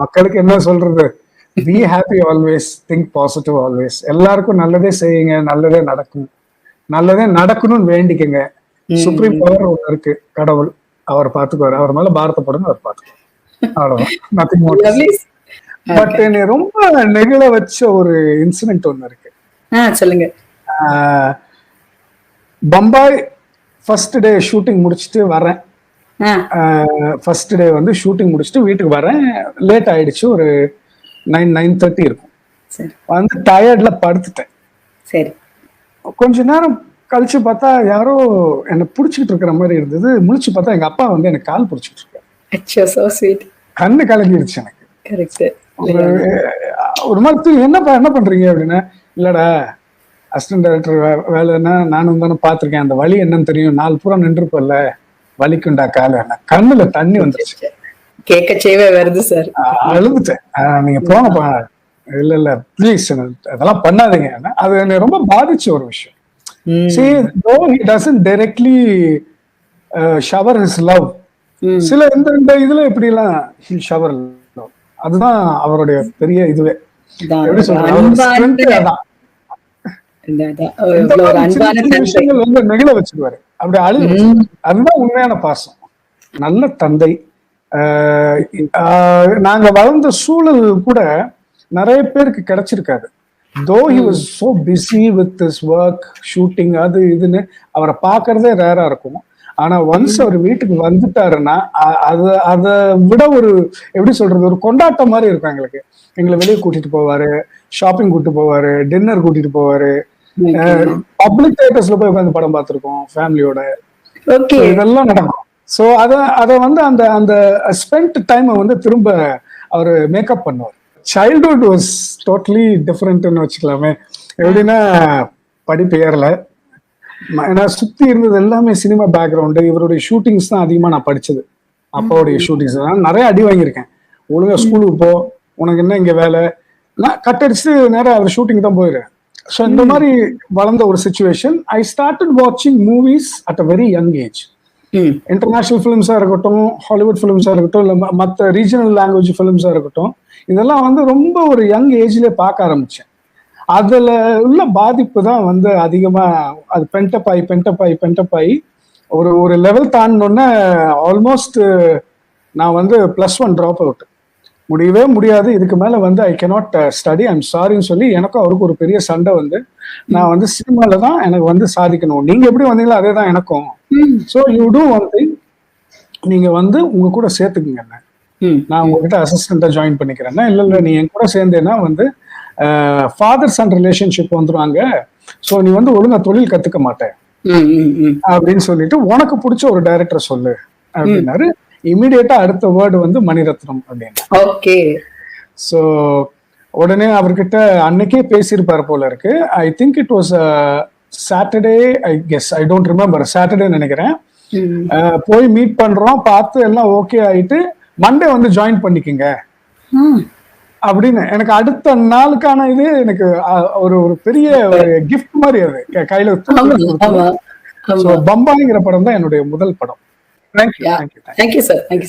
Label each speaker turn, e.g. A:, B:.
A: மக்களுக்கு என்ன சொல்றது? Be happy always think positive always எல்லாருக்கும் நல்லதே செய்யுங்க நல்லதே நடக்கும். நல்லதே நடக்கணும்னு வேண்டிக்கங்க. சுப்ரீம் பவர் இருக்கு கடவுள். அவர் பாத்துக்குவாரு. அவர் மேல பாரத்தப்படுங்க அவர் பாத்துக்குவார். அவ்வளவுதான். Nothing more
B: Lovely.
A: பட் என்னை ரொம்ப நெகிழ வச்ச ஒரு இன்சிடென்ட் ஒண்ணு இருக்கு.
B: சொல்லுங்க.
A: பம்பாய் ஃபர்ஸ்ட் டே ஷூட்டிங் முடிச்சுட்டு வரேன். ஃபர்ஸ்ட் டே வந்து ஷூட்டிங் முடிச்சுட்டு வீட்டுக்கு வரேன். லேட் ஆயிடுச்சு ஒரு நைன் நைன் தேர்ட்டி இருக்கும்.
B: சரி.
A: வந்து டயர்ட்ல படுத்துட்டேன்.
B: சரி.
A: கொஞ்ச நேரம் கழிச்சு பார்த்தா யாரோ என்னை பிடிச்சிக்கிட்டு இருக்கிற மாதிரி இருந்தது. முழிச்சு பார்த்தா எங்க அப்பா வந்து எனக்கு கால் பிடிச்சிட்டு இருக்காரு. கண்ணு கலங்கிடுச்சு எனக்கு. ஒரு ஒரு மாதிரி என்னப்பா என்ன பண்றீங்க? அப்படின்னா. இல்லடா அசிஸ்டன்ட் டைரக்டர் வேலைன்னா நானும் தானே பார்த்திருக்கேன். அந்த வலி என்னன்னு தெரியும். நாலு பூரா நின்றுப்பல்ல வலிக்குண்டா கால? கண்ணுல தண்ணி வந்துருச்சு.
B: கேட்க செய்வே வருது சார்.
A: அழுதுட்டேன். நீங்க போங்கப்பா இல்ல இல்ல ப்ளீஸ் அதெல்லாம் பண்ணாதீங்க. அது என்னை ரொம்ப பாதிச்ச ஒரு விஷயம். though he doesn't directly uh, shower his love. சில இந்த இந்த இதுல இப்படி எல்லாம் shower love. அதுதான் அவருடைய பெரிய இதுவே. எப்படி
B: தந்தை
A: விஷயங்கள் வந்து நெகிழ வச்சிருவாரு. அப்படி அழுது வச்சிருவாரு. அதுதான் உண்மையான பாசம். நல்ல தந்தை. நாங்க வளர்ந்த சூழல் கூட நிறைய பேருக்கு கிடைச்சிருக்காது. Though he was so busy with this work shooting அது இதுன்னு அவரை பார்க்கறதே ரேரா இருக்கும். ஆனா ஒன்ஸ் அவர் வீட்டுக்கு வந்துட்டாருன்னா அது அதை விட ஒரு எப்படி சொல்றது ஒரு கொண்டாட்டம் மாதிரி இருக்கும் எங்களுக்கு. எங்களை வெளியே கூட்டிட்டு போவாரு ஷாப்பிங் கூட்டிட்டு போவாரு டின்னர் கூட்டிட்டு போவாரு. பப்ளிக் தியேட்டர்ஸ்ல போய் உட்காந்து படம் பார்த்திருக்கோம் ஃபேமிலியோட
B: ஓகே
A: இதெல்லாம் நடக்கும். ஸோ அத அத வந்து அந்த அந்த ஸ்பெண்ட் டைமை வந்து திரும்ப அவர் மேக்கப் பண்ணுவார். சைல்ட்ஹுட் வாஸ் டோட்டலி டிஃப்ரெண்ட்னு வச்சுக்கலாமே. எப்படின்னா படிப்பு ஏறல. ஏன்னா சுத்தி இருந்தது எல்லாமே சினிமா பேக்ரவுண்டு இவருடைய ஷூட்டிங்ஸ் தான் அதிகமா நான் படிச்சது. அப்பாவுடைய ஷூட்டிங்ஸ் நிறைய அடி வாங்கியிருக்கேன். ஒழுங்கா ஸ்கூலுக்கு போ. உனக்கு என்ன இங்க வேலை? நான் கட் அடிச்சுட்டு நேரா அவர் ஷூட்டிங் தான் போயிடுறேன் ஸோ இந்த மாதிரி வளர்ந்த ஒரு சுச்சுவேஷன் ஐ ஸ்டார்டட் வாட்சிங் movies at a very young age international ஃபிலிம்ஸாக இருக்கட்டும் ஹாலிவுட் ஃபிலிம்ஸாக இருக்கட்டும் இல்லை மற்ற ரீஜனல் லாங்குவேஜ் ஃபிலிம்ஸாக இருக்கட்டும் இதெல்லாம் வந்து ரொம்ப ஒரு யங் ஏஜ்லேயே பார்க்க ஆரம்பித்தேன் அதில் உள்ள பாதிப்பு தான் வந்து அதிகமாக அது பென்டப் ஆகி பென்டப் ஆகி பென்டப் ஆகி ஒரு ஒரு லெவல் தாண்டினோடனே ஆல்மோஸ்ட் நான் வந்து ப்ளஸ் ஒன் ட்ராப் அவுட் முடியவே முடியாது. இதுக்கு மேலே வந்து ஐ cannot ஸ்டடி ஐம் சாரின்னு சொல்லி எனக்கும் அவருக்கு ஒரு பெரிய சண்டை வந்து நான் வந்து சினிமாவில் தான் எனக்கு வந்து சாதிக்கணும். நீங்கள் எப்படி வந்தீங்களோ அதே தான் எனக்கும். So you do one thing நீங்க வந்து உங்க கூட சேர்த்துக்குங்க என்ன. நான் உங்ககிட்ட அசிஸ்டண்டா ஜாயின் பண்ணிக்கிறேன்னா இல்ல இல்ல நீ என் கூட சேர்ந்தேன்னா வந்து ஃபாதர் சன் ரிலேஷன்ஷிப் வந்துருவாங்க. ஸோ நீ வந்து ஒழுங்கா தொழில் கத்துக்க மாட்டேன். அப்படின்னு சொல்லிட்டு உனக்கு பிடிச்ச ஒரு டைரக்டர் சொல்லு. அப்படின்னாரு. இமீடியட்டா அடுத்த வேர்டு வந்து மணிரத்னம் அப்படின்னு.
B: ஓகே.
A: ஸோ உடனே அவர்கிட்ட அன்னைக்கே பேசியிருப்பார் போல இருக்கு. I think it was Saturday I guess I don't remember Saturday நினைக்கிறேன். அஹ் போய் மீட் பண்றோம். பார்த்து எல்லாம் ஓகே ஆயிட்டு மண்டே வந்து ஜாயின் பண்ணிக்கங்க.
B: ம்.
A: அப்படின்னு எனக்கு அடுத்த நாளுக்கான இது எனக்கு அஹ், ஒரு ஒரு பெரிய கிஃப்ட் மாதிரி அது. கையில பம்பாய்ங்கிற படம் தான் என்னுடைய முதல் படம். Thank you.
B: Yeah.
A: Thank
B: you. Thank you, sir. Thank you.